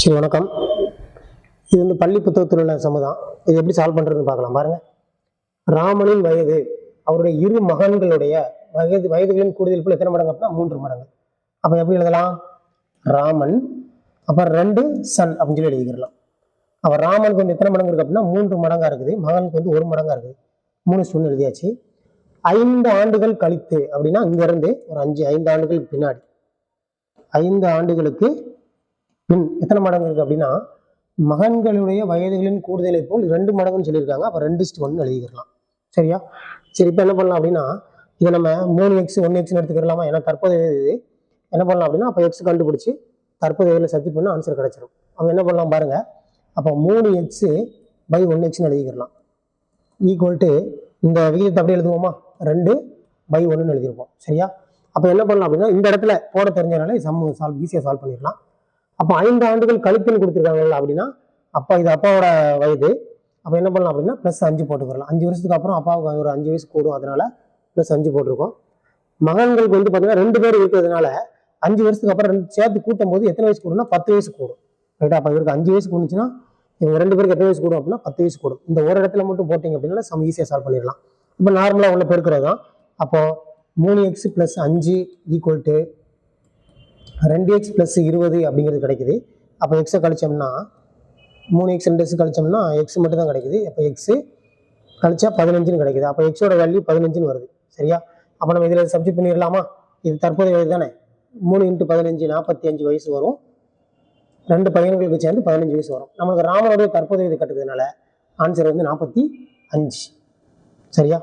சரி வணக்கம். இது வந்து பள்ளி புத்தகத்தில் உள்ள சமதான் இது எப்படி சால்வ் பண்ணுறதுன்னு பார்க்கலாம். பாருங்கள் ராமனின் வயது அவருடைய இரு மகன்களுடைய வயது வயதுகளின் கூடுதல் போல் எத்தனை மடங்கு அப்படின்னா மூன்று மடங்கு. அப்போ எப்படி எழுதலாம்? ராமன் அப்புறம் ரெண்டு சன் அப்படின்னு சொல்லி எழுதிக்கிறலாம் அப்போ ராமனுக்கு வந்து எத்தனை மடங்கு இருக்கு அப்படின்னா மூன்று மடங்காக இருக்குது. மகனுக்கு வந்து ஒரு மடங்காக இருக்குது. மூணு ஸ்டூன் எழுதியாச்சு. ஐந்து ஆண்டுகள் கழித்து அப்படின்னா இங்கேருந்து ஒரு அஞ்சு ஐந்து ஆண்டுகளுக்கு பின்னாடி. ஐந்து ஆண்டுகளுக்கு பின் எத்தனை மடங்கு இருக்கு அப்படின்னா மகன்களுடைய வயதுகளின் கூடுதலை போல் ரெண்டு மடங்குன்னு சொல்லியிருக்காங்க. அப்போ ரெண்டு இஸ்ட் ஒன்று எழுதிக்கலாம் சரியா? சரி இப்போ என்ன பண்ணலாம் அப்படின்னா இதை நம்ம மூணு எக்ஸ் ஒன் எக்ஸ்னு எடுத்துக்கிறலாமா ஏன்னா தற்போதைய இது என்ன பண்ணலாம் அப்படின்னா அப்போ எக்ஸ் கண்டுபிடிச்சி தற்போது தற்போதையில் சப்ஜெக்ட் பண்ண ஆன்சர் கிடச்சிடும் அவன் என்ன பண்ணலாம் பாருங்கள் அப்போ மூணு எக்ஸு பை ஒன் எக்ஸ்னு எழுதிக்கிறலாம் ஈக்குவல் டு இந்த விகிதத்தை அப்படியே எழுதுவோமா? ரெண்டு பை ஒன்றுன்னு எழுதியிருப்போம். சரியா? அப்போ என்ன பண்ணலாம் அப்படின்னா இந்த இடத்துல போட தெரிஞ்சதுனால சம் சால்வ் ஈஸியாக சால்வ் பண்ணிடலாம். அப்போ ஐந்து ஆண்டுகள் கழித்துன்னு கொடுத்துருக்காங்கல்ல அப்படின்னா அப்பா இது அப்பாவோட வயது. அப்போ என்ன பண்ணலாம் அப்படின்னா ப்ளஸ் அஞ்சு போட்டுக்கிறலாம் அஞ்சு வருஷத்துக்கு அப்புறம் அப்பாவுக்கு ஒரு அஞ்சு வயசு கூடும் அதனால ப்ளஸ் அஞ்சு போட்டிருக்கோம். மகன்களுக்கு வந்து பார்த்தீங்கன்னா ரெண்டு பேர் இருக்கிறதுனால அஞ்சு வருஷத்துக்கு அப்புறம் ரெண்டு சேர்த்து கூட்டும் போது எத்தனை வயசு கூடும்னா பத்து வயசு கூடும். ரைட்டா அப்போ இவருக்கு அஞ்சு வயசு கூடுச்சுன்னா இவங்க ரெண்டு பேருக்கு எத்தனை வயசு கூடும் அப்படின்னா பத்து வயசு கூடும். இந்த ஒரு இடத்துல மட்டும் போட்டிங்க அப்படின்னா சம் ஈஸியாக சால்வ் பண்ணிடலாம். இப்போ நார்மலாக உள்ள பெருக்கிறது தான் அப்போ மூணு எக்ஸ் ப்ளஸ் அஞ்சு ஈக்குவல் டு ரெண்டு எக்ஸ் ப்ளஸ் இருபது அப்படிங்கிறது கிடைக்குது. அப்போ எக்ஸை கழிச்சோம்னா மூணு எக்ஸ் ரெண்டு எக்ஸ் கழிச்சோம்னா எக்ஸ் மட்டும் தான் கிடைக்குது. அப்போ எக்ஸு கழிச்சா பதினஞ்சுன்னு கிடைக்குது. அப்போ எக்ஸோட வேல்யூ பதினஞ்சுன்னு வருது. சரியா? அப்போ நம்ம இதில் சப்ஜெக்ட் பண்ணிடலாமா? இது தற்போதைய வயது தானே? மூணு இன்ட்டு பதினஞ்சு நாற்பத்தி அஞ்சு வயசு வரும். ரெண்டு பையன்களுக்கு சேர்ந்து பதினஞ்சு வயசு வரும். நம்மளுக்கு ராமனுடைய தற்போதைய வயது கட்டுறதுனால ஆன்சர் வந்து நாற்பத்தி அஞ்சு. சரியா?